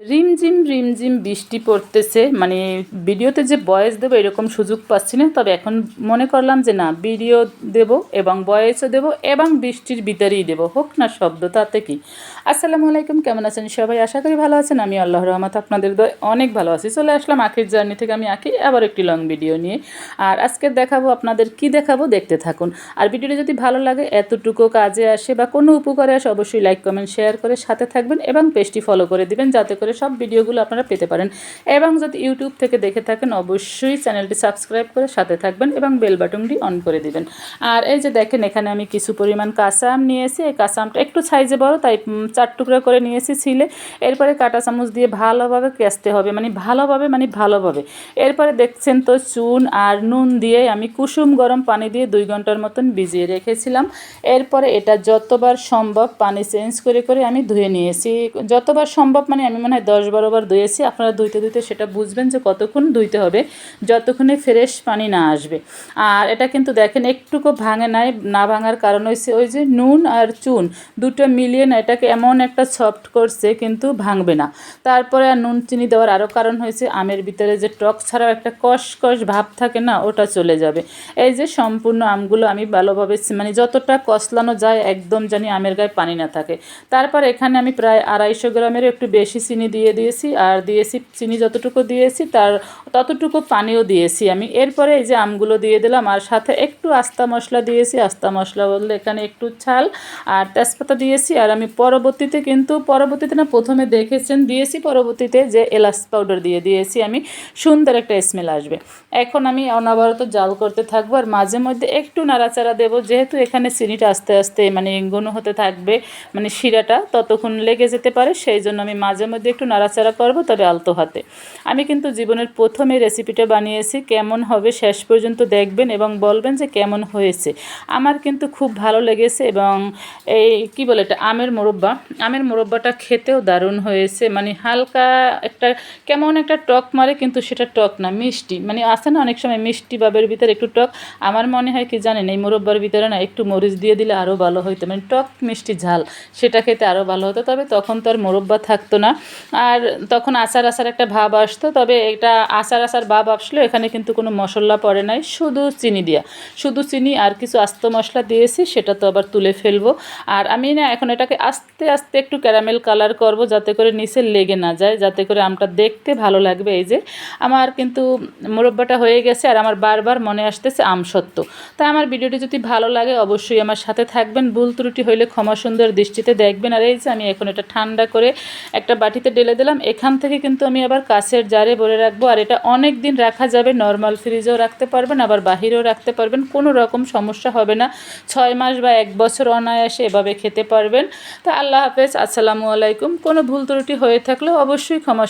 রিমঝিম রিমঝিম বৃষ্টি পড়তেছে। মানে ভিডিওতে যে ভয়েস দেবো এরকম সুযোগ পাচ্ছি না। তবে এখন মনে করলাম যে না, ভিডিও দেব এবং ভয়েসও দেব এবং বৃষ্টির ভিতরেই দেব। হোক না শব্দ, তাতে কি? আসসালামু আলাইকুম, কেমন আছেন সবাই? আশা করি ভালো আছেন। আমি আল্লাহ রহমত আপনাদের দয় অনেক ভালো আছি। চলে আসলাম আখির জার্নি থেকে আমি আঁকি আবার একটি লং ভিডিও নিয়ে। আর আজকে দেখাবো আপনাদের কি দেখাবো দেখতে থাকুন। আর ভিডিওটি যদি ভালো লাগে, এতটুকু কাজে আসে বা কোনো উপকারে আসে, অবশ্যই লাইক, কমেন্ট, শেয়ার করে সাথে থাকবেন এবং পেজটি ফলো করে দিবেন, যাতে করে সব ভিডিওগুলো আপনারা পেতে পারেন। এবং যদি ইউটিউব থেকে দেখে থাকেন, অবশ্যই চ্যানেলটি সাবস্ক্রাইব করে সাথে থাকবেন এবং বেল বাটনটি অন করে দিবেন। আর এই যে দেখেন, এখানে আমি কিছু পরিমাণ কাঁচা আম নিয়েছি। এই কাঁচা আমটা একটু সাইজে বড়, তাই চার টুকরো করে নিয়েছি ছিলে। এরপরে কাঁটা চামচ দিয়ে ভালোভাবে কেসতে হবে মানে ভালোভাবে মানে ভালোভাবে। এরপরে দেখছেন তো চুন আর নুন দিয়ে আমি কুসুম গরম পানি দিয়ে দুই ঘণ্টার মতন ভিজিয়ে রেখেছিলাম। এরপরে এটা যতবার সম্ভব পানি চেঞ্জ করে করে আমি ধুয়ে নিয়েছি। যতবার সম্ভব মানে আমি মনে হয় দশ বারো বার ধুয়েছি, আপনারা ধুইতে ধুইতে সেটা বুঝবেন যে কতক্ষণ ধুইতে হবে, যতক্ষণে ফ্রেশ পানি না আসবে। আর এটা কিন্তু দেখেন একটুকু ভাঙে নাই, না ভাঙার কারণ হয়েছে ওই যে নুন আর চুন, দুটো মিলিয়ে না এটাকে এমন একটা সফট করছে কিন্তু ভাঙবে না। তারপরে আর নুন চিনি দেওয়ার আরও কারণ হয়েছে আমের ভিতরে যে টক ছাড়াও একটা কষ কষ ভাব থাকে না, ওটা চলে যাবে। এই যে সম্পূর্ণ আমগুলো আমি ভালোভাবে মানে যতটা কষলানো যায়, একদম জানি আমের গায়ে পানি না থাকে। তারপর এখানে আমি প্রায় আড়াইশো গ্রামের একটু বেশি চিনি দিয়ে দিয়েছি আর দিয়েছি চিনি যতটুকু দিয়েছি তার ততটুকু পানিও দিয়েছি আমি। এরপরে এই যে আমগুলো দিয়ে দিলাম আর সাথে একটু আস্তা মশলা দিয়েছি। আস্তা মশলা বললে এখানে একটু ছাল আর তেজপাতা দিয়েছি আর আমি পরবর্তীতে কিন্তু পরবর্তীতে না প্রথমে দেখেছেন দিয়েছি পরবর্তীতে যে এলাচ পাউডার দিয়ে দিয়েছি আমি। সুন্দর একটা স্মেল আসবে। এখন আমি অনবরত জাল করতে থাকব আর মাঝে মধ্যে একটু নাড়াচাড়া দেবো। যেহেতু এখানে চিনিটা আস্তে আস্তে মানে ঘন হতে থাকবে মানে শিরাটা ততক্ষণ লেগে যেতে পারে, সেই জন্য আমি মাঝে মধ্যে একটু নাড়াচাড়া করব, তবে আলতো হাতে। আমি কিন্তু জীবনের প্রথম এই রেসিপিটা বানিয়েছি, কেমন হবে শেষ পর্যন্ত দেখবেন এবং বলবেন যে কেমন হয়েছে। আমার কিন্তু খুব ভালো লেগেছে এবং এই কি বলে এটা, আমের মোরব্বা। আমের মোরব্বাটা খেতেও দারুণ হয়েছে মানে হালকা একটা, কেমন একটা টক মারে, কিন্তু সেটা টক না, মিষ্টি। মানে আসে না অনেক সময় মিষ্টি বাবের ভিতরে একটু টক, আমার মনে হয় কি জানেন, এই মোরব্বার ভিতরে না একটু মরিচ দিয়ে দিলে আরও ভালো হতো মানে টক মিষ্টি ঝাল, সেটা খেতে আরও ভালো হতো, তবে তখন তো আর মোরব্বা থাকতো না। আর তখন আচার আচার একটা ভাব আসতো, তবে এটা আচার আচার ভাব আসলো এখানে কিন্তু কোনো মশলা পড়ে নাই, শুধু চিনি দিয়া। শুধু চিনি আর কিছু আস্ত মশলা দিয়েছি, সেটা তো আবার তুলে ফেলব। আর আমি না এখন এটাকে আস্তে আস্তে একটু ক্যারামেল কালার করব, যাতে করে নিচে লেগে না যায়, যাতে করে আমটা দেখতে ভালো লাগবে। এই যে আমার কিন্তু মোরব্বাটা হয়ে গেছে আর আমার বারবার মনে আসতেছে আম সত্য। তাই আমার ভিডিওটি যদি ভালো লাগে অবশ্যই আমার সাথে থাকবেন। ভুল ত্রুটি হইলে ক্ষমা সুন্দর দৃষ্টিতে দেখবেন। আর এই যে আমি এখন এটা ঠান্ডা করে একটা বাটিতে ঢেলে দিলাম। এখান থেকে কিন্তু আমি আবার কাছের জারে বলে রাখব। আর এটা অনেক দিন রাখা যাবে। নর্মাল ফ্রিজেও রাখতে পারবেন, আবার বাহিরেও রাখতে পারবেন। কোনো রকম সমস্যা হবে না। ছয় মাস বা এক বছর অনায়াসে এভাবে খেতে পারবেন। তা আল্লাহ হাফেজ। আসসালামু আলাইকুম। কোনো ভুল ত্রুটি হয়ে থাকলে অবশ্যই ক্ষমা